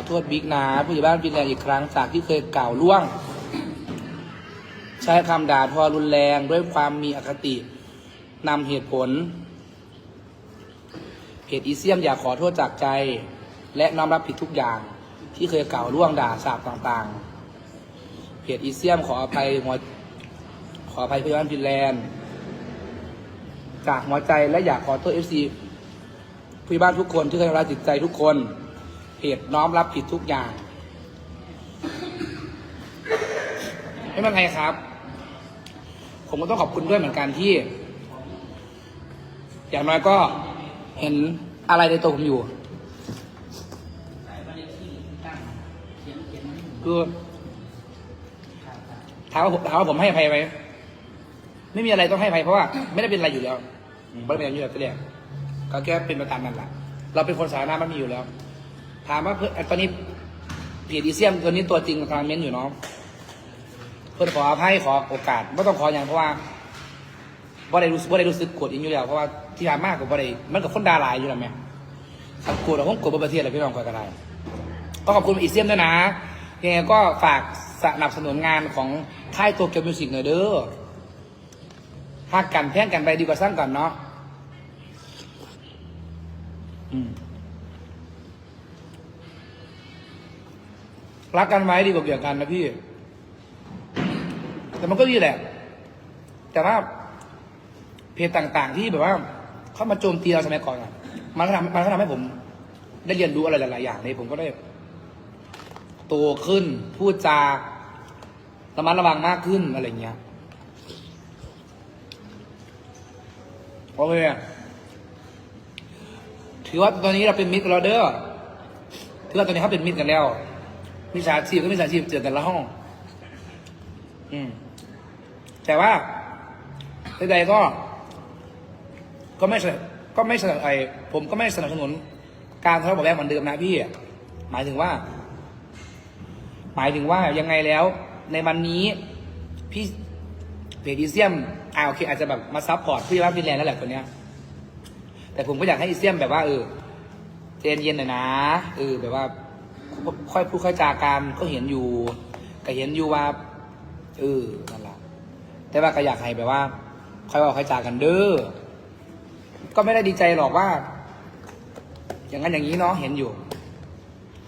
ขอโทษบิ๊กนะผู้ใหญ่บ้านฟินแลนด์อีกครั้งจากที่เคยกล่าวล่วง ใช้คำด่าทอรุนแรงด้วยความมีอคตินำเหตุผลเพจอีเซียมอยากขอโทษจากใจ และน้อมรับผิดทุกอย่าง ที่เคยกล่าวล่วงด่าสาบต่างๆเพจอีเซียมขออภัยหัวขออภัยผู้ใหญ่บ้านฟินแลนด์จากหัวใจและอยากขอโทษเอฟซีผู้ใหญ่บ้านทุกคนที่เคยทำร้ายจิตใจทุกคน เพจน้อมรับผิดทุกอย่างไม่เป็นไรครับ ผมก็ต้องขอบคุณด้วยเหมือนกันที่ อย่างน้อยก็เห็นอะไรในตัวผมอยู่คือถามว่าผมถามว่าผมให้อภัยไหมไม่มีอะไรต้องให้อภัยเพราะว่า ไม่ได้เป็นอะไรอยู่แล้วอืมไม่ได้เป็นอะไรอยู่แล้วตัวเนี้ยก็แค่เป็นประตามนั่นแหละเราเป็นคนสาธารณะมันมีอยู่แล้ว ถามว่าเพื่อนตอนนี้เพจอีเซียมตัวนี้ตัวจริงกำลังเม้นอยู่เนาะเพื่อนขออภัยขอโอกาสไม่ต้องขออย่างเพราะว่าบ่ได้รู้สึกบ่ได้รู้สึกโกรธอีกอยู่แล้วเพราะว่าที่ผ่านมากกว่าบ่ได้มันกับคนดาลายอยู่แล้วแม่สักโกรธเราคงโกรธบ่ประเทศอะไรพี่น้องคอยกันได้ก็ขอบคุณอีเซียมด้วยนะยังไงก็ฝากสนับสนุนงานของค่ายตัวเกียวมิวสิกหน่อยเด้อหักกันแพ่งกันไปดีกว่าสร้างกันเนาะอืม รักกันไว้ดีกว่าเกลียดกันนะพี่ แต่มันก็ดีแหละ แต่ว่าเพจต่างๆที่แบบว่า เข้ามาโจมตีเราสมัยก่อนอะมันก็ทำมันก็ทำให้ผม ได้เรียนรู้อะไรหลายๆอย่างเลยผมก็ได้โตขึ้น พูดจาระมัดระวังมากขึ้นอะไรเงี้ยโอเคถือว่าตอนนี้เราเป็นมิตรกันแล้วเด้อถือว่าตอนนี้เขาเป็นมิตรกันแล้ว มิจฉาชีพก็มิจฉาชีพเจอกันละห้อง อืม แต่ว่าใดๆก็ ก็ไม่สนก็ไม่สนับไอผมก็ไม่สนับสนุน การทะเลาะเบาะแว้งเหมือนเดิมนะพี่หมายถึงว่า หมายถึงว่ายังไงแล้ว ในวันนี้ พี่เพจอีเซียมอ่าโอเค อาจจะแบบมาซัพพอร์ตพี่ว่าฟินแลนด์นั่นแหละคนเนี้ย แต่ผมก็อยากให้อีเซียมแบบว่าเออใจเย็นๆหน่อยนะเออแบบว่า ค่อยพูดค่อยจากันก็เห็นอยู่ก็เห็นอยู่ว่าเออนั่นแหละแต่ว่าก็อยากให้แบบว่า ค่อยว่าค่อยจากันเด้อก็ไม่ได้ดีใจหรอกว่า อย่างนั้นอย่างนี้เนาะเห็นอยู่